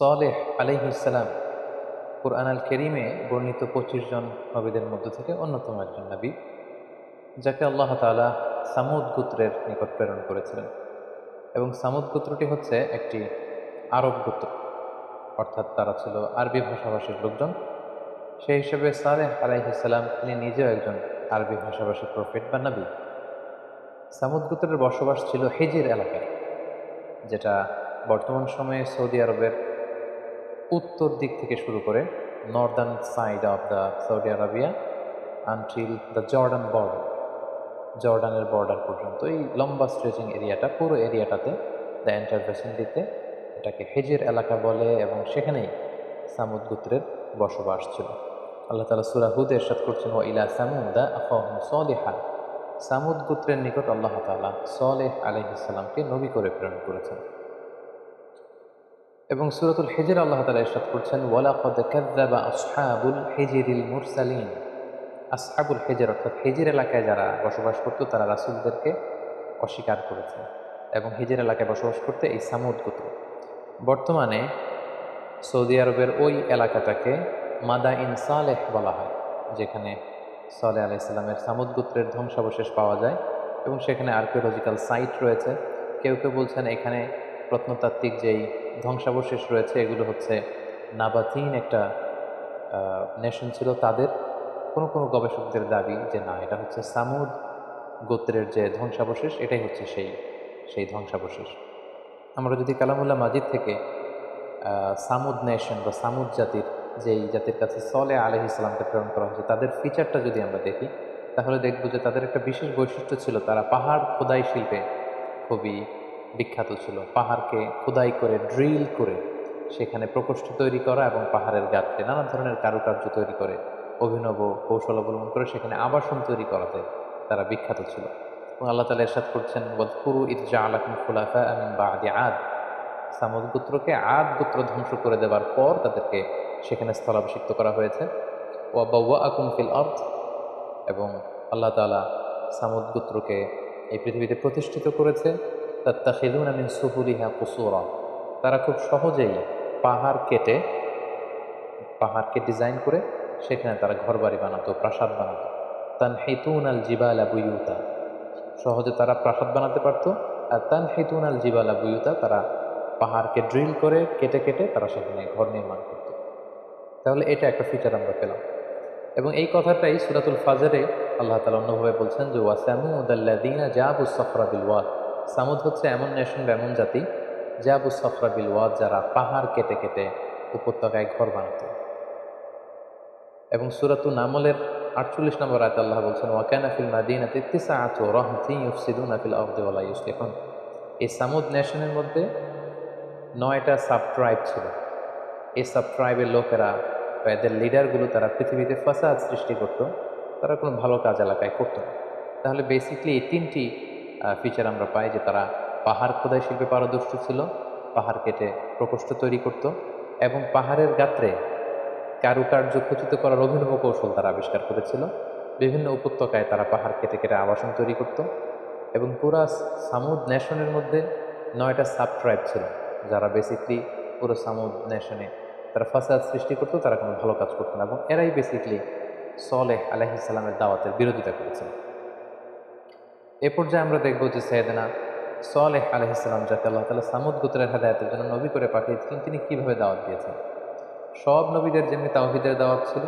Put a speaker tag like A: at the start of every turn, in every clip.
A: সালেহ আলাইহিসাল্লাম কোরআন আল কেরিমে বর্ণিত পঁচিশ জন নবীদের মধ্য থেকে অন্যতম একজন নবী, যাকে আল্লাহ তাআলা সামুদ গোত্রের নিকট প্রেরণ করেছিলেন। এবং সামুদ গোত্রটি হচ্ছে একটি আরব গোত্র, অর্থাৎ তারা ছিল আরবি ভাষাভাষীর লোকজন। সেই হিসেবে সালেহ আলাইহিসাল্লাম তিনি নিজেও একজন আরবি ভাষাভাষী প্রফেট বা নবী। সামুদ গোত্রের বসবাস ছিল হেজির এলাকায়, যেটা বর্তমান সময়ে সৌদি আরবের উত্তর দিক থেকে শুরু করে northern side of the Saudi Arabia until the Jordan border জর্ডানের বর্ডার পর্যন্ত। এই লম্বা স্ট্রেচিং এরিয়াটা পুরো এরিয়াটাতে দ্য এন্টার দিতে এটাকে হেজের এলাকা বলে এবং সেখানেই সামুদ গোত্রের বসবাস ছিল। আল্লাহ তালা সুরাহুদ এরশাদ করছেন ও ইলা সামুদা সলেহা সামুদ গোত্রের নিকট আল্লাহ তালা সলেহ আলহিসাল্লামকে নবী করে প্রেরণ করেছেন। এবং সুরতুল হেজের আল্লাহ তালা ইরশাদ করছেন, ওয়ালাকদ কাযযাবা আসহাবুল হেজিরিল মুরসালিন। আসহাবুল হেজের অর্থাৎ হেজির এলাকায় যারা বসবাস করত, তারা রাসূলদেরকে অস্বীকার করেছে এবং হেজের এলাকায় বসবাস করতে এই সামুদ গোত্র। বর্তমানে সৌদি আরবের ওই এলাকাটাকে মাদা ইন সালেহ বলা হয়, যেখানে সালেহ ইসলামের সামুদ গোত্রের ধ্বংসাবশেষ পাওয়া যায় এবং সেখানে আর্কিওলজিক্যাল সাইট রয়েছে। কেউ কেউ বলছেন এখানে প্রত্নতাত্ত্বিক যেই ধ্বংসাবশেষ রয়েছে, এগুলো হচ্ছে নাবাতিন একটা নেশন ছিল তাদের। কোনো কোনো গবেষকদের দাবি যে না, এটা হচ্ছে সামুদ গোত্রের যে ধ্বংসাবশেষ, এটাই হচ্ছে সেই সেই ধ্বংসাবশেষ। আমরা যদি কালামুল্লাহ মাজিদ থেকে সামুদ নেশন বা সামুদ জাতির, যেই জাতির কাছে সলে আলহ ইসলামকে প্রেরণ করা হয়েছে, তাদের ফিচারটা যদি আমরা দেখি, তাহলে দেখব যে তাদের একটা বিশেষ বৈশিষ্ট্য ছিল, তারা পাহাড় খোদাই শিল্পে খুবই বিখ্যাত ছিল। পাহাড়কে খোদাই করে ড্রিল করে সেখানে প্রকোষ্ঠ তৈরি করা এবং পাহাড়ের গাত্রে নানা ধরনের কারুকার্য তৈরি করে, অভিনব কৌশল অবলম্বন করে সেখানে আবাসন তৈরি করাতে তারা বিখ্যাত ছিল। এবং আল্লাহ তালা এরশাদ করছেন বদকুরু ইদজা আলাকুম খুলাফা আমিন বা আদি। আদ সামুদ গোত্রকে আদ গোত্র ধ্বংস করে দেওয়ার পর তাদেরকে সেখানে স্থলাভিষিক্ত করা হয়েছে। ওয়া বাউয়া আকুম ফিল অর্থ এবং আল্লাহ তালা সামুদ গোত্রকে এই পৃথিবীতে প্রতিষ্ঠিত করেছে। তাত্তাখিদুন মিন সুহুলিহা কুসুরা। তারা খুব সহজেই পাহাড় কেটে, পাহাড়কে ডিজাইন করে সেখানে তারা ঘরবাড়ি বানাতো, প্রাসাদ বানাতো। তান হেতুন আল জিবালা বুয়ুতা। সহজে তারা প্রাসাদ বানাতে পারতো, আর তান হেতুন আল জিবালা বুয়ুতা তারা পাহাড়কে ড্রিল করে কেটে কেটে তারা সেখানে ঘর নির্মাণ করত। তাহলে এটা একটা ফিচার আমরা পেলাম। এবং এই কথাটাই সুরাতুল ফাজারে আল্লাহ তালা অন্যভাবে বলছেন যে ওয়াসামুদাল্লাদিনা জাবু সফরা বিল ওয়াদ সামুদ হচ্ছে এমন নেশন বা এমন জাতি জাবু সফরা বিল ওয়াদ যারা পাহাড় কেটে কেটে উপত্যকায় ঘর বানাত। এবং সুরাতু নামলের আটচল্লিশ নম্বর আয়ত আল্লাহ বলছেন ওয়াকানা ফিল মাদিনা তিসা আতো রহমতি ইউফসিদুন আফিল আবদুল্লাহ ইউসলিফন এই সামুদ নেশনের মধ্যে নয়টা সাব ট্রাইব ছিল। এই সাব ট্রাইবের লোকেরা বা এদের লিডারগুলো তারা পৃথিবীতে ফাসাদ সৃষ্টি করত, তারা কোনো ভালো কাজ এলাকায় করতো না। তাহলে বেসিকলি এই তিনটি ফিচার আমরা পাই যে তারা পাহাড় খোদাই শিল্পে পারদর্শী ছিল, পাহাড় কেটে প্রকোষ্ঠ তৈরি করত এবং পাহাড়ের গাত্রে কারুকার্য খচিত করার অভিনব কৌশল তারা আবিষ্কার করেছিল। বিভিন্ন উপত্যকায় তারা পাহাড় কেটে কেটে আবাসন তৈরি করত এবং পুরা সামুদ নেশনের মধ্যে নয়টা সাব ট্রাইব ছিল, যারা বেসিকলি পুরো সামুদ নেশনে তারা ফাসাদ সৃষ্টি করতো, তারা কোনো ভালো কাজ করতো না এবং এরাই বেসিকলি সলেহ আলহিসাল্লামের দাওয়াতের বিরোধিতা করেছিল। এ পর্যায়ে আমরা দেখব যে সৈয়দনা সলেহ আলহিসাল্লাম যাকে আল্লাহ তালা সামুদ গোত্রের হেদায়তের জন্য নবী করে পাঠিয়েছিলেন, তিনি কীভাবে দাওয়াত দিয়েছেন? সব নবীদের যেমনি তাওহিদের দাওয়াত ছিল,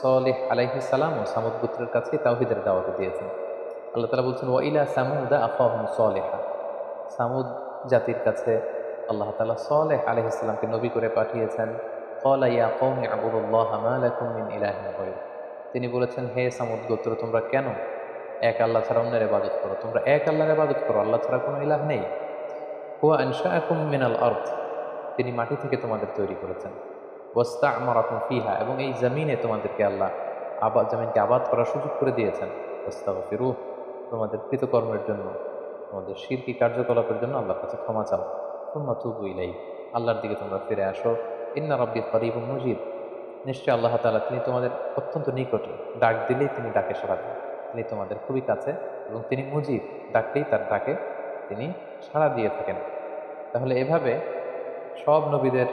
A: সলেহ আলহিসাল্লাম ও সামুদ গোত্রের কাছে তাওহিদের দাওয়াত দিয়েছেন। আল্লাহ তালা বলছেন ওইলা সামুদা আফাহম সলেহা। সামুদ জাতির কাছে আল্লাহ তালা সলেহ আলহিসাল্লামকে নবী করে পাঠিয়েছেন। কলাইয়া কৌমি আবুদুল্লাহ তিনি বলেছেন, হে সামুদ গোত্র, তোমরা কেন এক আল্লাহ ছাড়া অন্যের ইবাদত করো। তোমরা এক আল্লাহর ইবাদত করো, আল্লাহ ছাড়া কোনো ইলাহ নেই। হুয়া আনশা আকুম মিনাল আর্থ তিনি মাটি থেকে তোমাদের তৈরি করেছেন। ওয়াস্তা আমার এখন ফিহা, এবং এই জমিনে তোমাদেরকে আল্লাহ আবাদ জমিনকে আবাদ করার সুযোগ করে দিয়েছেন। ওস্তা ফিরুহ তোমাদের কৃতকর্মের জন্য, তোমাদের শিল্পী কার্যকলাপের জন্য আল্লাহর কাছে ক্ষমা চাও। তোমরা তুবু ইলাই আল্লাহর দিকে তোমরা ফিরে আসো। ইন্না রব্বি করিব মজিদ। নিশ্চয়ই আল্লাহ তালা তিনি তোমাদের অত্যন্ত নিকটে ডাক দিলেই তিনি ডাকে সাড়া দেন। তিনি তোমাদের খুবই কাছে এবং তিনি মুজিব ডাকলেই তার ডাকে, তিনি সাড়া দিয়ে থাকেন। তাহলে এভাবে সব নবীদের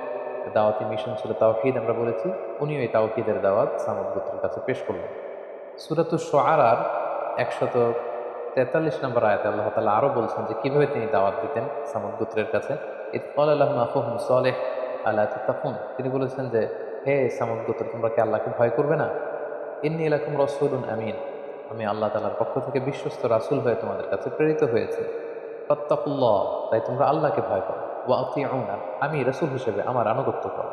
A: দাওয়াতি মিশন ছিল তাওকিদ আমরা বলেছি, উনিও এই তাওকিদের দাওয়াত সামদ গোত্রের কাছে পেশ করলেন। সুরাতু সোয়ারার একশত তেতাল্লিশ নম্বর আয়াতে আল্লাহ তালা আরও বলছেন যে, কীভাবে তিনি দাওয়াত দিতেন সামদ গোত্রের কাছে? ইতফল আল্লাহ মাহুম সলেহ আল্লাহ তাফুন তিনি বলেছেন যে, হে সামদ গোত্র, তোমরা কি আল্লাহকে ভয় করবে না? ইন্নি এলাকুম রসুলুন আমিন। আমি আল্লাহ তালার পক্ষ থেকে বিশ্বস্ত রাসুল হয়ে তোমাদের কাছে প্রেরিত হয়েছে। ফত্তাকুল্লাহ, তাই তোমরা আল্লাহকে ভয় করো ওয়া আতিউনা, আমি রসুল হিসেবে আমার আনুগত্য করো।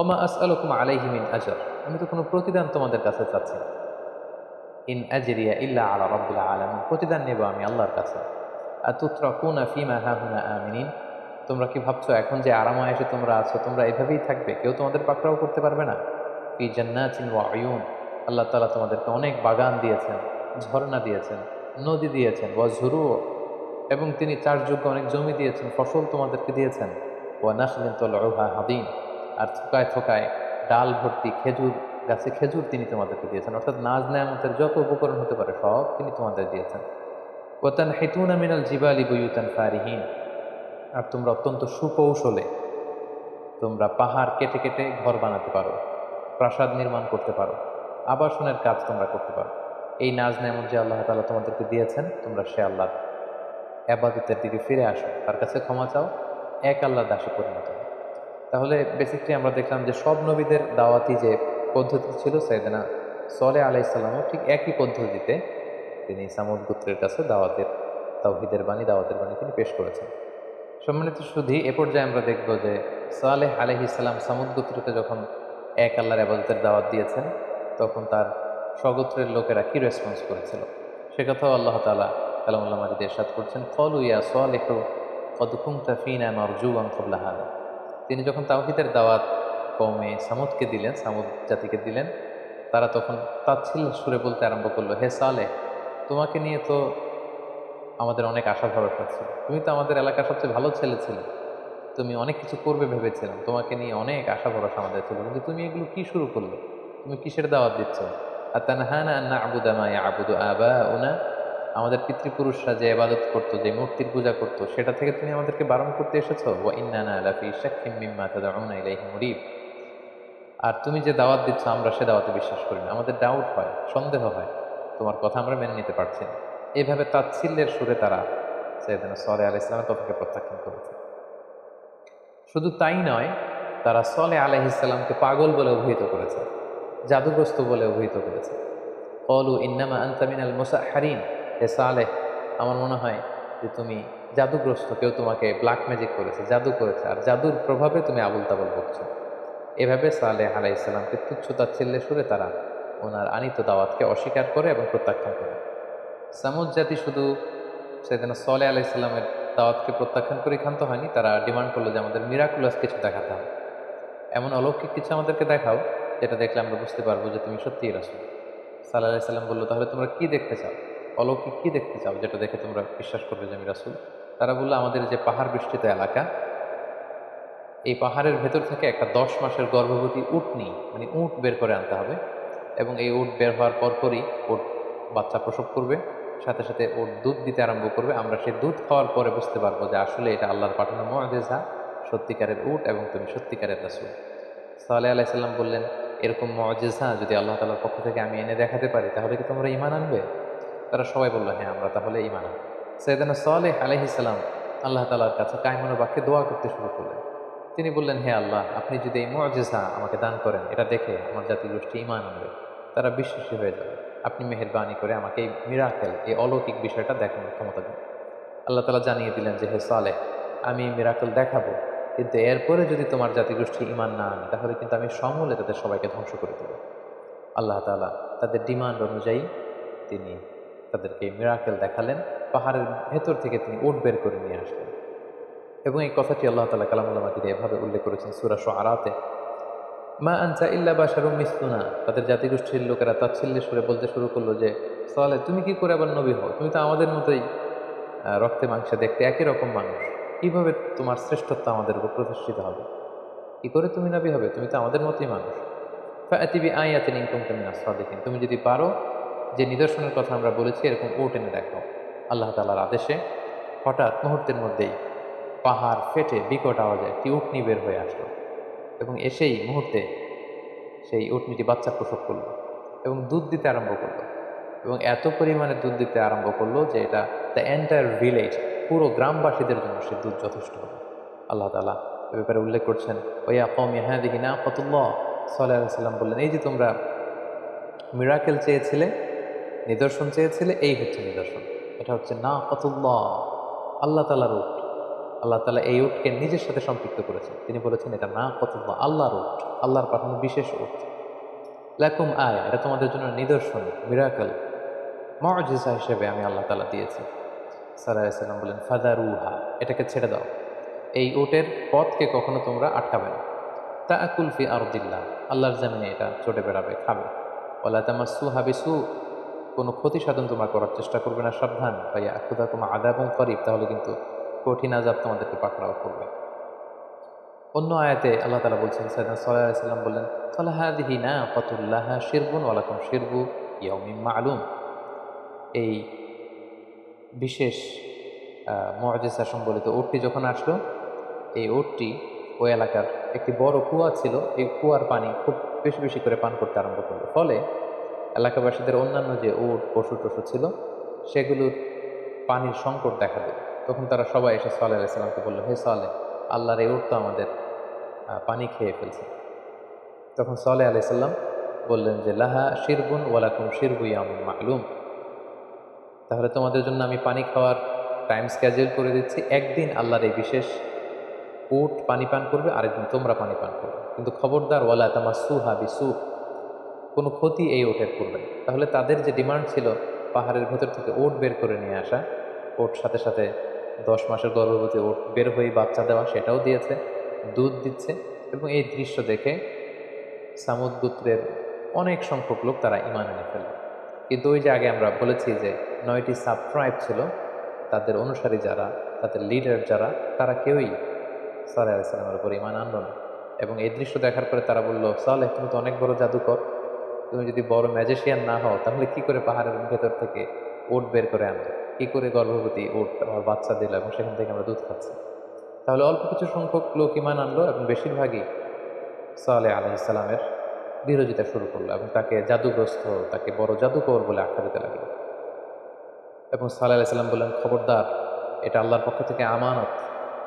A: ওমা আস আলকুম আলাইহি মিন আজর, আমি তো কোনো প্রতিদান তোমাদের কাছে চাচ্ছি না। ইন আজরিয়া ইল্লা আলা রব্বিল আলম প্রতিদান নেব আমি আল্লাহর কাছে। আর তুত্রাকুনা ফিমা হাহুনা আমিনিন, তোমরা কি ভাবছ এখন যে আরামে এসে তোমরা আছো, তোমরা এভাবেই থাকবে, কেউ তোমাদের পাকড়াও করতে পারবে না? ফি জান্নাতিন ওয়া আয়ুন আল্লাহ তালা তোমাদেরকে অনেক বাগান দিয়েছেন, ঝর্ণা দিয়েছেন, নদী দিয়েছেন, ওয়া ঝুরু, এবং তিনি চাষযোগ্য অনেক জমি দিয়েছেন, ফসল তোমাদেরকে দিয়েছেন। ওয়া নাখলিন তলউহা হাদিন আর থোকায় থোকায় ডাল ভর্তি খেজুর, গাছে খেজুর তিনি তোমাদেরকে দিয়েছেন। অর্থাৎ নাজ নেয়ামতের যত উপকরণ হতে পারে সব তিনি তোমাদের দিয়েছেন। ওতান হেতুনা মিনাল জিবালি বইউতান ফারিহীন, আর তোমরা অত্যন্ত সুকৌশলে তোমরা পাহাড় কেটে কেটে ঘর বানাতে পারো, প্রাসাদ নির্মাণ করতে পারো। আবাসনের কাজ তোমরা করতে পারো। এই নাজ নেমন যে আল্লাহ তালা তোমাদেরকে দিয়েছেন, তোমরা সে আল্লাহ আবাদতের দিকে ফিরে আসো। তার কাছে ক্ষমা চাও, এক আল্লাহ দাসে পরিণত। তাহলে বেসিকলি আমরা দেখলাম যে সব নবীদের দাওয়াতি যে পদ্ধতি ছিল সাইদানা সলে আলাইসাল্লামও ঠিক একই পদ্ধতিতে তিনি সামুদ গোত্রের কাছে দাওয়াতের, তাওহিদের বাণী, দাওয়াতের বাণী তিনি পেশ করেছেন। সম্মানিত শুধু এ পর্যায়ে আমরা দেখব যে সালেহ আলহি ইসলাম সামুদ গোত্রকে যখন এক আল্লাহর আবাদতের দাওয়াত দিয়েছেন তখন তার স্বগোত্রের লোকেরা কী রেসপন্স করেছিল? সে কথাও আল্লাহ তালা কালামুল্লাহ মাজিদ এরশাদ করছেন। ফলু ইয়া সালেহ কদকুম তাফিনা নরজু আংকবলাহাদা তিনি যখন তাওহিদের দাওয়াত কমে সামুদকে দিলেন, সামুদ জাতিকে দিলেন, তারা তখন তাচ্ছিল্য সুরে বলতে আরম্ভ করল, হে সালে তোমাকে নিয়ে তো আমাদের অনেক আশা ভরসা ছিল। তুমি তো আমাদের এলাকার সবচেয়ে ভালো ছেলে ছিলে। তুমি অনেক কিছু করবে ভেবেছিলাম। তোমাকে নিয়ে অনেক আশা ভরসা আমাদের ছিল। কিন্তু তুমি এগুলো কি শুরু করলে? তুমি কিসের দাওয়াত দিচ্ছ? আর তানহানা আন্না আবুদামা আবুদু আবা উনা আমাদের পিতৃপুরুষরা যে আবাদত করতো, যে মূর্তির পূজা করতো, সেটা থেকে তুমি আমাদেরকে বারণ করতে এসেছ? ওয়া ইন্নানা লাফি শাক্কিম মিম্মা ইলাইহি মুরিব। আর তুমি যে দাওয়াত দিচ্ছ, আমরা সে দাওয়াতে বিশ্বাস করি না। আমাদের ডাউট হয়, সন্দেহ হয়। তোমার কথা আমরা মেনে নিতে পারছি না। এইভাবে তাচ্ছিল্যের সুরে তারা সৈয়দনা সলে আলাহ ইসলামের কথাকে প্রত্যাখ্যান করেছে। শুধু তাই নয়, তারা সলে আলাহ ইসলামকে পাগল বলে অভিহিত করেছে। জাদুগ্রস্ত বলে অভিহিত করেছে। কলু ইন্নামা আন্তামিনাল মোসা হারিন হে সালেহ, আমার মনে হয় যে তুমি জাদুগ্রস্ত, কেউ তোমাকে ব্ল্যাক ম্যাজিক করেছে, জাদু করেছে, আর জাদুর প্রভাবে তুমি আবুল তাবল বকছো। এভাবে সালেহ আলাহ ইসলামকে তুচ্ছ তাচ্ছিল্যে সুরে তারা ওনার আনিত দাওয়াতকে অস্বীকার করে এবং প্রত্যাখ্যান করে। সামুদ জাতি শুধু সেদিন সলে আলাহ ইসলামের দাওয়াতকে প্রত্যাখ্যান করে ক্ষান্ত হয়নি, তারা ডিমান্ড করল যে আমাদের মিরাকুলাস কিছু দেখাতে হবে। এমন অলৌকিক কিছু আমাদেরকে দেখাও যেটা দেখলে আমরা বুঝতে পারব যে তুমি সত্যিই রাসুল। সাল্লাহ সাল্লাম বলল, তাহলে তোমরা কি দেখতে চাও? অলৌকিক কি দেখতে চাও যেটা দেখে তোমরা বিশ্বাস করবে যে আমি রাসুল? তারা বলল, আমাদের যে পাহাড় বৃষ্টিত এলাকা, এই পাহাড়ের ভেতর থেকে একটা দশ মাসের গর্ভবতী উট উটনি মানে উট বের করে আনতে হবে এবং এই উট বের হওয়ার পরপরই উট বাচ্চা প্রসব করবে, সাথে সাথে ওর দুধ দিতে আরম্ভ করবে। আমরা সেই দুধ খাওয়ার পরে বুঝতে পারব যে আসলে এটা আল্লাহর পাঠানো মহাজেজা সত্যিকারের উট এবং তুমি সত্যিকারের রাসুল। সাল্লাহ আলাইসাল্লাম বললেন এরকম মজেজা যদি আল্লাহ তালার পক্ষ থেকে আমি এনে দেখাতে পারি, তাহলে কি তোমরা ইমান আনবে? তারা সবাই বলল হ্যাঁ আমরা তাহলে ইমান আনব। সৈয়দানা সালেহ আলহিসাল্লাম আল্লাহ তালার কাছে কায়মনো বাক্যে দোয়া করতে শুরু করলেন। তিনি বললেন, হে আল্লাহ, আপনি যদি এই মজেজা আমাকে দান করেন, এটা দেখে আমার জাতি গোষ্ঠী ইমান আনবে। তারা বিশ্বাসী হয়ে যাবে। আপনি মেহরবানি করে আমাকে এই মিরাকেল এই অলৌকিক বিষয়টা দেখানোর ক্ষমতা দিন। আল্লাহ তালা জানিয়ে দিলেন যে, হে সালেহ, আমি মিরাকেল দেখাবো। কিন্তু এরপরে যদি তোমার জাতিগোষ্ঠী ইমান না আনে, তাহলে কিন্তু আমি সমূলে তাদের সবাইকে ধ্বংস করে দেবো। আল্লাহ তালা তাদের ডিমান্ড অনুযায়ী তিনি তাদেরকে মিরাকেল দেখালেন, পাহাড়ের ভেতর থেকে তিনি ওট বের করে নিয়ে আসলেন। এবং এই কথাটি আল্লাহ তালা কালামুল্লাহ মাকিদে এভাবে উল্লেখ করেছেন সুরাশ আরাতে মা আনসা ইল্লা বা শারুম মিসলুনা। তাদের জাতিগোষ্ঠীর লোকেরা তাচ্ছিল্য সুরে বলতে শুরু করল যে, সালে, তুমি কি করে আবার নবী হও? তুমি তো আমাদের মতোই রক্তে মাংসে দেখতে একই রকম মানুষ। কীভাবে তোমার শ্রেষ্ঠত্ব আমাদের উপর প্রতিষ্ঠিত হবে। কি করে তুমি নবী হবে? তুমি তো আমাদের মতোই মানুষ। ফাতিবি আয়াতিন ইনকুম তুমি সাদিকিন। তুমি যদি পারো, যে নিদর্শনের কথা আমরা বলেছি, এরকম ওট এনে দেখো। আল্লাহ তালার আদেশে হঠাৎ মুহূর্তের মধ্যেই পাহাড় ফেটে বিকট আওয়াজে একটি উটনি বের হয়ে আসলো এবং এসেই মুহূর্তে সেই উটনিটি বাচ্চা প্রসব করল এবং দুধ দিতে আরম্ভ করল এবং এত পরিমাণে দুধ দিতে আরম্ভ করল যে এটা দ্য এন্টায়ার ভিলেজ পুরো গ্রামবাসীদের জন্য সে দুধ যথেষ্ট হলো আল্লাহ তালা এ ব্যাপারে উল্লেখ করছেন, ওয়া কম হ্যাঁ দেখি না কতুল্লাহ সাল্লাহ সাল্লাম বললেন, এই যে তোমরা মিরাকেল চেয়েছিলে, নিদর্শন চেয়েছিলে, এই হচ্ছে নিদর্শন। এটা হচ্ছে না কতুল্লাহ আল্লাহ তালার উট। আল্লাহ তালা এই উটকে নিজের সাথে সম্পৃক্ত করেছেন। তিনি বলেছেন, এটা না কতুল্লাহ আল্লাহর উট, আল্লাহর পাঠানো বিশেষ উট। লাকুম আয় এটা তোমাদের জন্য নিদর্শন, মিরাকল মজিসা হিসেবে আমি আল্লাহ তালা দিয়েছি। সাল্লাহ বলেন ফাদার উহা এটাকে ছেড়ে দাও। এই উটের পথকে কখনো তোমরা আটকাবে না। তা কুলফি আরদিল্লা আল্লাহর জামিনে এটা চটে বেড়াবে, খাবে। ওলা তামার সু হাবিসু কোনো ক্ষতি সাধন তোমার করার চেষ্টা করবে না, সাবধান। ভাইয়া খুদা কোনো আদাবং করিব, তাহলে কিন্তু কঠিন আজাব তোমাদেরকে পাকড়াও করবে। অন্য আয়াতে আল্লাহ তালা বলছেন সাইদান সাল্লাহ সাল্লাম বললেন সাল্লাহাদিহি না ফতুল্লাহ শিরবুন ওয়ালাকুম শিরবু ইয়মিম মালুম এই বিশেষ মজেসা সম্বলিত ওটটি যখন আসলো, এই ওটটি ওই এলাকার একটি বড় কুয়া ছিল। এই কুয়ার পানি খুব বেশি বেশি করে পান করতে আরম্ভ করল। ফলে এলাকাবাসীদের অন্যান্য যে উট, পশু টশু ছিল, সেগুলোর পানির সংকট দেখা দিল। তখন তারা সবাই এসে সালে আলাইসাল্লামকে বলল, হে সালে আল্লাহর এই উট তো আমাদের পানি খেয়ে ফেলছে। তখন সালে আলাইসাল্লাম বললেন যে, লাহা শিরবুন ওয়ালাকুম শিরবু ইয়াম মালুম তাহলে তোমাদের জন্য আমি পানি খাওয়ার টাইম স্ক্যাজুয়াল করে দিচ্ছি। একদিন আল্লাহর এই বিশেষ উট পানি পান করবে, আরেকদিন তোমরা পানি পান করবে। কিন্তু খবরদার ওয়ালা তামা হাবি সু কোনো ক্ষতি এই ওটের করবে তাহলে তাদের যে ডিমান্ড ছিল, পাহাড়ের ভেতর থেকে ওট বের করে নিয়ে আসা ওট সাথে সাথে দশ মাসের গর্ভবতী ওট বের হয়ে বাচ্চা দেওয়া, সেটাও দিয়েছে, দুধ দিচ্ছে এবং এই দৃশ্য দেখে সামুদ গোত্রের অনেক সংখ্যক লোক তারা ইমান এনে ফেলল। কিন্তু ওই যে আগে আমরা বলেছি যে নয়টি সাবট্রাইব ছিল, তাদের অনুসারী যারা, তাদের লিডার যারা, তারা কেউই সালেহ আলাইসালামের উপর ইমান আনলো না। এবং এই দৃশ্য দেখার পরে তারা বলল, সালেহ, তুমি তো অনেক বড় জাদুকর। তুমি যদি বড় ম্যাজিশিয়ান না হও, তাহলে কি করে পাহাড়ের ভেতর থেকে ওট বের করে আনবে কি করে গর্ভবতী ওট আমার বাচ্চা দিল এবং সেখান থেকে আমরা দুধ খাচ্ছি? তাহলে অল্প কিছু সংখ্যক লোক ইমান আনলো এবং বেশিরভাগই সালে আলহিসাল্লামের বিরোধিতা শুরু করল এবং তাকে জাদুগ্রস্ত, তাকে বড় জাদুকর বলে আখ্যা দিতে লাগল। এবং সাল্লাহ আলাইসাল্লাম বললেন, খবরদার, এটা আল্লাহর পক্ষ থেকে আমানত।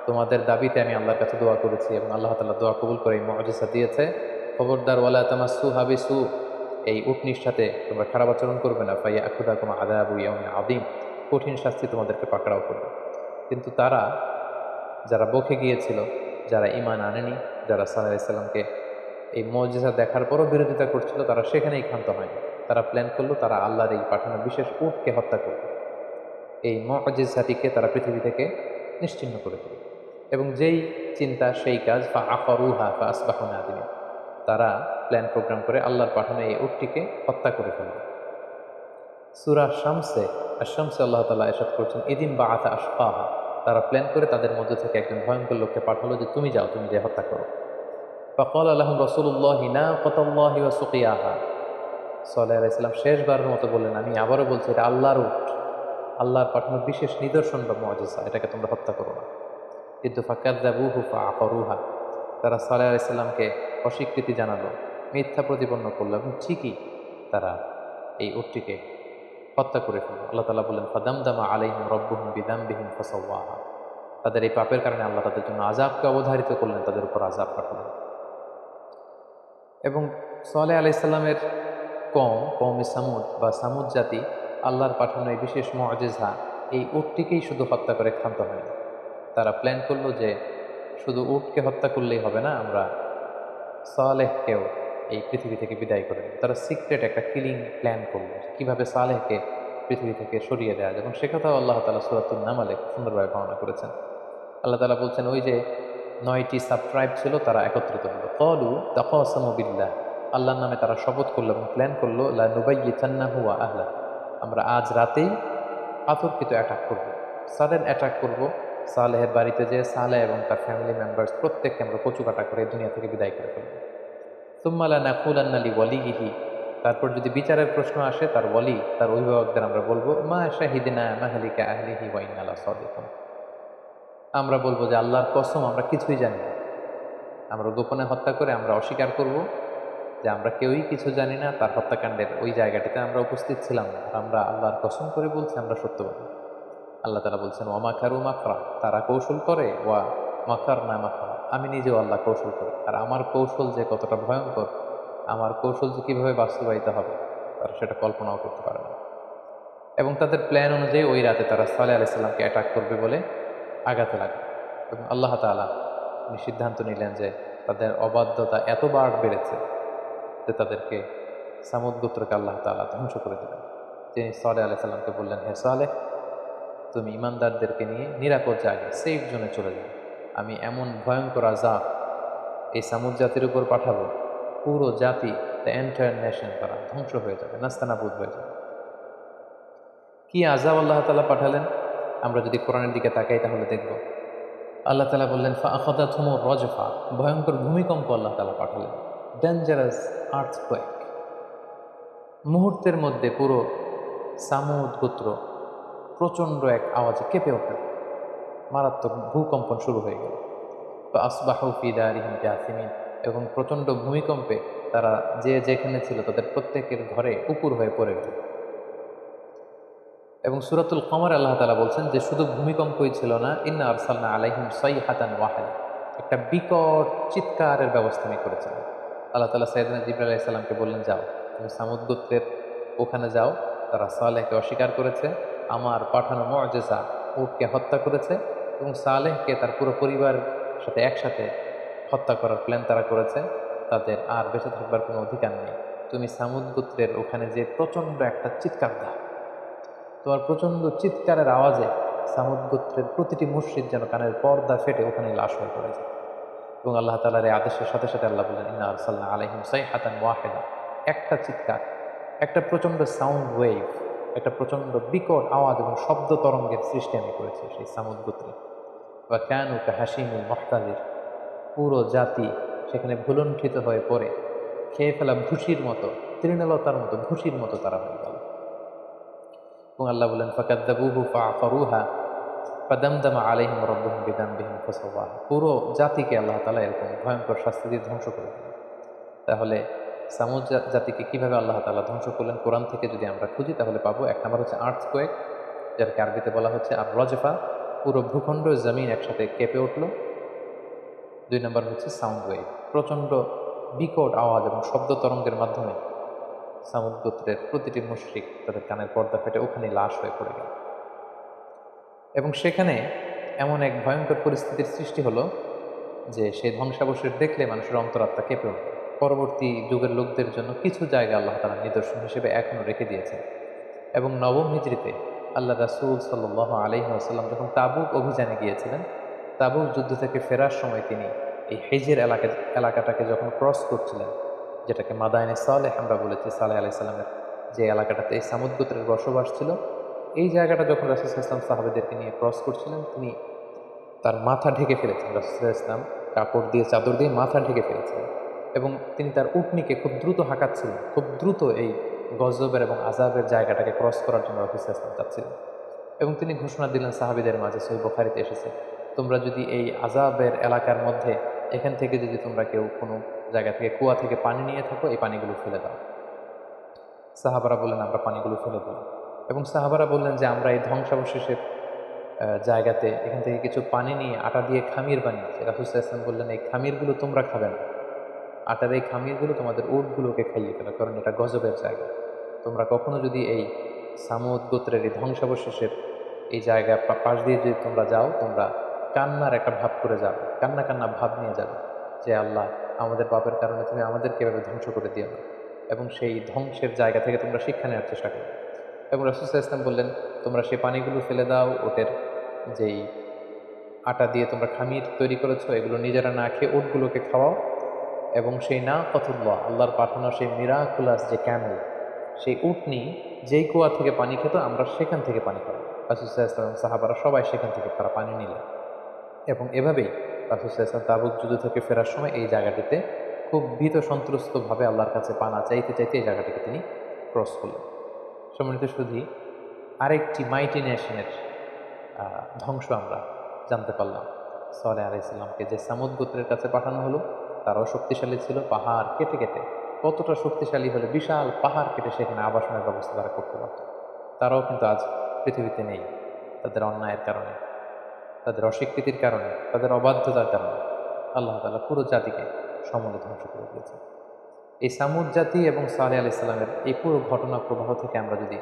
A: তোমাদের দাবিতে আমি আল্লাহর কাছে দোয়া করেছি এবং আল্লাহ তাল্লাহ দোয়া কবুল করে এই মজিসা দিয়েছে। খবরদার, ওয়ালা তামা সু হাবি সু এই উটনির সাথে তোমরা খারাপ আচরণ করবে না। ফাইয়া আকুদা কোনো আদাবু ইয়াম আদিম কঠিন শাস্তি তোমাদেরকে পাকড়াও করবে। কিন্তু তারা, যারা বকে গিয়েছিল, যারা ইমান আনেনি, যারা সাল্লাহ ইসলামকে এই মজিসা দেখার পরও বিরোধিতা করছিল, তারা সেখানেই ক্ষান্ত হয়নি। তারা প্ল্যান করল, তারা আল্লাহর এই পাঠানো বিশেষ উটকে হত্যা করবে। এই মজিসাটিকে তারা পৃথিবী থেকে নিশ্চিন্ন করে দেবে এবং যেই চিন্তা, সেই কাজ, ফা আফরুহা, ফা আসবাহন আদিনী তারা প্ল্যান প্রোগ্রাম করে আল্লাহর পাঠানো এই উটটিকে হত্যা করে ফেলবে সুরা শামসে আর শামসে আল্লাহ তালা এসব করছেন এদিন বা আতা আশফাহা। তারা প্ল্যান করে তাদের মধ্যে থেকে একজন ভয়ঙ্কর লোককে পাঠালো যে, তুমি যাও, তুমি যে হত্যা করো। ফকল আল্লাহ রসুল্লাহ না কতল্লাহি সুকিয়াহা। সাল্লাহ আলাইসাল্লাম শেষবারের মতো বললেন, আমি আবারও বলছি, এটা আল্লাহর উঠ আল্লাহর পাঠানো বিশেষ নিদর্শন বা মজেসা এটাকে তোমরা হত্যা করো না। কিন্তু ফাকাদ্দাবু হুফা তারা সাল্লাহ আলাইসাল্লামকে অস্বীকৃতি জানালো, মিথ্যা প্রতিপন্ন করল এবং ঠিকই তারা এই উটটিকে হত্যা করে ফেলল। আল্লাহ তালা বললেন, ফাদামদামা আলাইহিম রব্বুহিম বিদামবিহীন ফসওয়াহা। তাদের এই পাপের কারণে আল্লাহ তাদের জন্য আজাবকে অবধারিত করলেন, তাদের উপর আজাব পাঠালেন। এবং সালেহ আলাইসাল্লামের কম কম সামুদ বা সামুদ জাতি আল্লাহর পাঠানো এই বিশেষ মজেজা এই উটটিকেই শুধু হত্যা করে ক্ষান্ত হয়নি। তারা প্ল্যান করল যে শুধু উটকে হত্যা করলেই হবে না, আমরা সালেহকেও এই পৃথিবী থেকে বিদায় করে তারা সিক্রেট একটা কিলিং প্ল্যান করল কীভাবে সালেহকে পৃথিবী থেকে সরিয়ে দেওয়া যায়। এবং সে কথাও আল্লাহ তালা সুরাতুল নামালে সুন্দরভাবে বর্ণনা করেছেন। আল্লাহ তালা বলছেন, ওই যে নয়টি সাবট্রাইব ছিল, তারা একত্রিত হলো। কলু তকসমবিল্লাহ আল্লাহর নামে তারা শপথ করল এবং প্ল্যান করল লানুবাই চান্না হুয়া আহলা আমরা আজ রাতেই আতর্কিত অ্যাটাক করব। সাডেন অ্যাটাক করব। সালেহের বাড়িতে যে সালেহ এবং তার ফ্যামিলি মেম্বার্স প্রত্যেককে আমরা কচু কাটা করে দুনিয়া থেকে বিদায় করে ফেলব। সুম্মালা নাকুল আন্নালি ওয়ালিগিহি তারপর যদি বিচারের প্রশ্ন আসে, তার ওয়ালি, তার অভিভাবকদের আমরা বলব, মা শাহিদিনা মাহালিকা আহলিহি ওয়াইন আলা সদিকুন। আমরা বলব যে আল্লাহর কসম, আমরা কিছুই জানি না। আমরা গোপনে হত্যা করে আমরা অস্বীকার করব যে আমরা কেউই কিছু জানি না, তার হত্যাকাণ্ডের ওই জায়গাটিতে আমরা উপস্থিত ছিলাম আর আমরা আল্লাহর কসম করে বলছি, আমরা সত্যবাদী। আল্লাহ তালা বলছেন ওয়ামাকারু মাকরা তারা কৌশল করে, ওয়া মাখার না মাকরা আমি নিজেও আল্লাহ কৌশল করি। আর আমার কৌশল যে কতটা ভয়ঙ্কর, আমার কৌশল যে কীভাবে বাস্তবায়িত হবে, তারা সেটা কল্পনাও করতে পারে না। এবং তাদের প্ল্যান অনুযায়ী ওই রাতে তারা সালে আলাইসাল্লামকে অ্যাটাক করবে বলে আগাতে লাগে। এবং আল্লাহ তালা উনি সিদ্ধান্ত নিলেন যে তাদের অবাধ্যতা এতবার বেড়েছে যে তাদেরকে সামুদ গোত্রকে আল্লাহ তালা ধ্বংস করে দিলেন। তিনি সালে আলাইসাল্লামকে বললেন, হে সালে তুমি ইমানদারদেরকে নিয়ে নিরাপদ জায়গায় সেফ জোনে চলে যাও। আমি এমন ভয়ঙ্কর আজাব এই সামুদ জাতির উপর পাঠাবো, পুরো জাতি দ্য এন্টায়ার নেশন তারা ধ্বংস হয়ে যাবে, নাস্তানাবুদ হয়ে যাবে। কি আজাব আল্লাহ তালা পাঠালেন? আমরা যদি কোরআনের দিকে তাকাই তাহলে দেখব। আল্লাহ তালা বললেন ফাখদা থুমো রজফা ভয়ঙ্কর ভূমিকম্প আল্লাহ তালা পাঠালেন। ডেঞ্জারাস আর্থকোয়েক মুহূর্তের মধ্যে পুরো সামুদ গোত্র প্রচণ্ড এক আওয়াজে কেঁপে ওঠে। মারাত্মক ভূকম্পন শুরু হয়ে গেল। তো আসবাহু ফিদারিহিম জাসিমিন এবং প্রচণ্ড ভূমিকম্পে তারা যে যেখানে ছিল তাদের প্রত্যেকের ঘরে উপুর হয়ে পড়ে গেল। এবং সুরাতুল কমর আল্লাহ তালা বলছেন যে শুধু ভূমিকম্পই ছিল না, ইন্না আরসালনা আলাইহিম সাই হাতান ওয়াহাদ, একটা বিকট চিৎকারের ব্যবস্থা আমি করেছিলাম আল্লাহ তালা সাইদিন জিবরা আলাইসাল্লামকে বললেন, যাও, তুমি সামুদ গোত্রের ওখানে যাও, তারা সালেহকে অস্বীকার করেছে, আমার পাঠানো মর্যাদা উটকে হত্যা করেছে এবং সালেহকে তার পুরো পরিবার সাথে একসাথে হত্যা করার প্ল্যান তারা করেছে, তাদের আর বেঁচে থাকবার কোনো অধিকার নেই। তুমি সামুদ গোত্রের ওখানে যে প্রচণ্ড একটা চিৎকার দাও। তোমার প্রচণ্ড চিৎকারের আওয়াজে সামুদ গোত্রের প্রতিটি মুর্শিদ যেন কানের পর্দা ফেটে ওখানে লাশ হয়ে পড়ে যায়। এবং আল্লাহ তালার এই আদেশের সাথে সাথে আল্লাহ বললেন ইন্না আরসাল্লাহ আলহিম সাই হাতান ওয়াহেদা। একটা চিৎকার, একটা প্রচণ্ড সাউন্ড ওয়েভ, একটা প্রচণ্ড বিকট আওয়াজ এবং শব্দ তরঙ্গের সৃষ্টি আমি করেছি সেই সামুদ গোত্রে। বা কেন হাসিমুল মহতালির পুরো জাতি সেখানে ভুলণ্ঠিত হয়ে পড়ে। খেয়ে ফেলা ভুসির মতো, তৃণলতার মতো ভুসির মতো তারা হয়ে গেল। এবং আল্লাহ বলেন, ফাকাদ্দাবুহু ফাফারুহা ফাদামদামা আলাইহিম রব্বুহুম বিদামবিহিম ফাসাওয়াহা। পুরো জাতিকে আল্লাহ তাআলা এরকম ভয়ঙ্কর শাস্তি দিয়ে ধ্বংস করে তাহলে সামুদ জাতিকে কীভাবে আল্লাহ তাআলা ধ্বংস করলেন? কোরআন থেকে যদি আমরা খুঁজি, তাহলে পাবো এক নম্বর হচ্ছে আর্থ কোয়েক যাকে আরবিতে বলা হচ্ছে আর রজফা। পুরো ভূখণ্ড জমিন একসাথে কেঁপে উঠল। দুই নম্বর হচ্ছে সাউন্ড ওয়েভ। প্রচণ্ড বিকট আওয়াজ এবং শব্দ তরঙ্গের মাধ্যমে সামুদ গোত্রের প্রতিটি মুশ্রিক তাদের কানের পর্দা ফেটে ওখানে লাশ হয়ে পড়ে গেল। এবং সেখানে এমন এক ভয়ঙ্কর পরিস্থিতির সৃষ্টি হলো যে সেই ধ্বংসাবশেষ দেখলে মানুষের অন্তরাত্মা কেঁপে উঠবে পরবর্তী যুগের লোকদের জন্য কিছু জায়গা আল্লাহ তারা নিদর্শন হিসেবে এখনও রেখে দিয়েছেন। এবং নবম হিজড়িতে আল্লাহ রাসুল সাল্লাহ আলহি আসাল্লাম যখন তাবুক অভিযানে গিয়েছিলেন, তাবুক যুদ্ধ থেকে ফেরার সময় তিনি এই হেজের এলাকা এলাকাটাকে যখন ক্রস করছিলেন যেটাকে মাদায়নে সালেহ আমরা বলেছি, সালেহ আলাইসাল্লামের যে এলাকাটাতে এই সামুদ্রোত্রের বসবাস ছিল। এই জায়গাটা যখন রাসুল ইসলাম সাহাবেদেরকে নিয়ে ক্রস করছিলেন, তিনি তার মাথা ঢেকে ফেলেছেন, রাসুল ইসলাম কাপড় দিয়ে চাদর দিয়ে মাথা ঢেকে ফেলেছিলেন এবং তিনি তার উটনিকে খুব দ্রুত হাঁকাচ্ছিলেন, খুব দ্রুত এই গজবের এবং আজাবের জায়গাটাকে ক্রস করার জন্য রাসুল ইসলাম চাচ্ছিলেন। এবং তিনি ঘোষণা দিলেন, সাহাবিদের মাঝে সই বখারিতে এসেছে। তোমরা যদি এই আজাবের এলাকার মধ্যে এখান থেকে যদি তোমরা কেউ কোনো জায়গা থেকে কুয়া থেকে পানি নিয়ে থাকো, এই পানিগুলো ফেলে দাও। সাহাবারা বললেন, আমরা পানিগুলো ফেলে দিই এবং সাহাবারা বললেন যে, আমরা এই ধ্বংসাবশেষের জায়গাতে এখান থেকে কিছু পানি নিয়ে আটা দিয়ে খামির বানিয়েছি। রাসুসাহ ইসলাম বললেন, এই খামিরগুলো তোমরা খাবে না। আটার এই খামিরগুলো তোমাদের উটগুলোকে খাইয়ে ফেলো, কারণ এটা গজবের জায়গা। তোমরা কখনো যদি এই সামুদ গোত্রের এই ধ্বংসাবশেষের এই জায়গা পাশ দিয়ে যদি তোমরা যাও, তোমরা কান্নার একটা ভাব করে যাবে, কান্না কান্না ভাব নিয়ে যাবে। যে আল্লাহ আমাদের পাপের কারণে তুমি আমাদেরকে এভাবে ধ্বংস করে দিও না। এবং সেই ধ্বংসের জায়গা থেকে তোমরা শিক্ষা নেওয়ার চেষ্টা করো। এবং রসুল্লাহ ইসলাম বললেন, তোমরা সেই পানিগুলো ফেলে দাও, ওটের যেই আটা দিয়ে তোমরা খামির তৈরি করেছ, এগুলো নিজেরা না খেয়ে ওটগুলোকে খাওয়াও। এবং সেই না কতুল্লাহ আল্লাহর পাঠানো সেই মিরাকুলাস যে ক্যামেল সেই উটনি যেই কুয়া থেকে পানি খেত, আমরা সেখান থেকে পানি খাব। রাসুল্লাহ ইসলাম সাহাবারা সবাই সেখান থেকে তারা পানি নিলেন। এবং এভাবেই রাসুল্লাহ তাবুক যুদ্ধ থেকে ফেরার সময় এই জায়গাটিতে খুব ভীত সন্ত্রস্তভাবে আল্লাহর কাছে পানা চাইতে চাইতে এই জায়গাটিকে তিনি ক্রস করলেন। সম্মানিত শুধু আরেকটি মাইটি নেশনের ধ্বংস আমরা জানতে পারলাম। সলে ইসলামকে যে সামুদ গোত্রের কাছে পাঠানো হলো, তারাও শক্তিশালী ছিল, পাহাড় কেটে কেটে, কতটা শক্তিশালী হলে বিশাল পাহাড় কেটে সেখানে আবাসনের ব্যবস্থা তারা করতে পারত। তারাও কিন্তু আজ পৃথিবীতে নেই, তাদের অন্যায়ের কারণে। তাদের অস্বীকৃতির কারণে, তাদের অবাধ্যতার কারণে আল্লাহ তালা পুরো জাতিকে সমূলে ধ্বংস করে দিয়েছে এই সামুদ জাতি এবং সালে আলি ইসলামের এই পুরো ঘটনা প্রবাহ থেকে আমরা যদি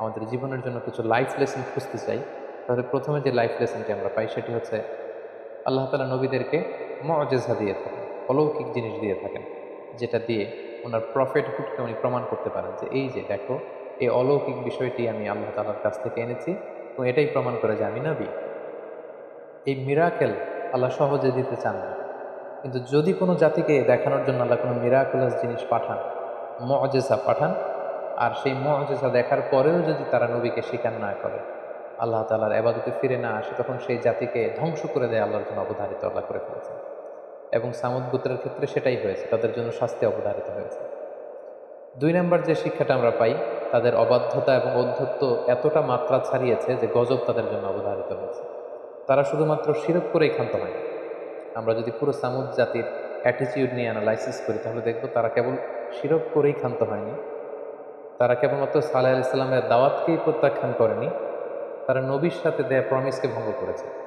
A: আমাদের জীবনের জন্য কিছু লাইফ লেসন খুঁজতে চাই, তাহলে প্রথমে যে লাইফ লেসনটি আমরা পাই সেটি হচ্ছে আল্লাহ তালা নবীদেরকে মজেজা দিয়ে থাকেন, অলৌকিক জিনিস দিয়ে থাকেন, যেটা দিয়ে ওনার প্রফিটহুডকে উনি প্রমাণ করতে পারেন যে এই যে দেখো, এই অলৌকিক বিষয়টি আমি আল্লাহ তালার কাছ থেকে এনেছি এবং এটাই প্রমাণ করে যে আমি নবী। এই মিরাকেল আল্লাহ সহজে দিতে চান না। কিন্তু যদি কোনো জাতিকে দেখানোর জন্য আল্লাহ কোনো মিরাকুলাস জিনিস পাঠান মজেসা পাঠান, আর সেই মজেসা দেখার পরেও যদি তারা নবীকে স্বীকার না করে, আল্লাহ তালার এবাদতে ফিরে না আসে, তখন সেই জাতিকে ধ্বংস করে দেয় আল্লাহর জন্য অবধারিত আল্লাহ করে ফেলেছেন। এবং সামুদ গোত্রের ক্ষেত্রে সেটাই হয়েছে, তাদের জন্য শাস্তি অবধারিত হয়েছে। দুই নম্বর যে শিক্ষাটা আমরা পাই, তাদের অবাধ্যতা এবং অধ্যত্ব এতটা মাত্রা ছাড়িয়েছে যে গজব তাদের জন্য অবধারিত হয়েছে। তারা শুধুমাত্র শিরক করেই ক্ষান্ত হয় আমরা যদি পুরো সামুদ জাতির অ্যাটিচিউড নিয়ে অ্যানালাইসিস করি, তাহলে দেখব তারা কেবল শিরক করেই ক্ষান্ত হয়নি। তারা কেবলমাত্র সালাহ আলাইসাল্লামের দাওয়াতকেই প্রত্যাখ্যান করেনি। তারা নবীর সাথে দেয়া প্রমিসকে ভঙ্গ করেছে।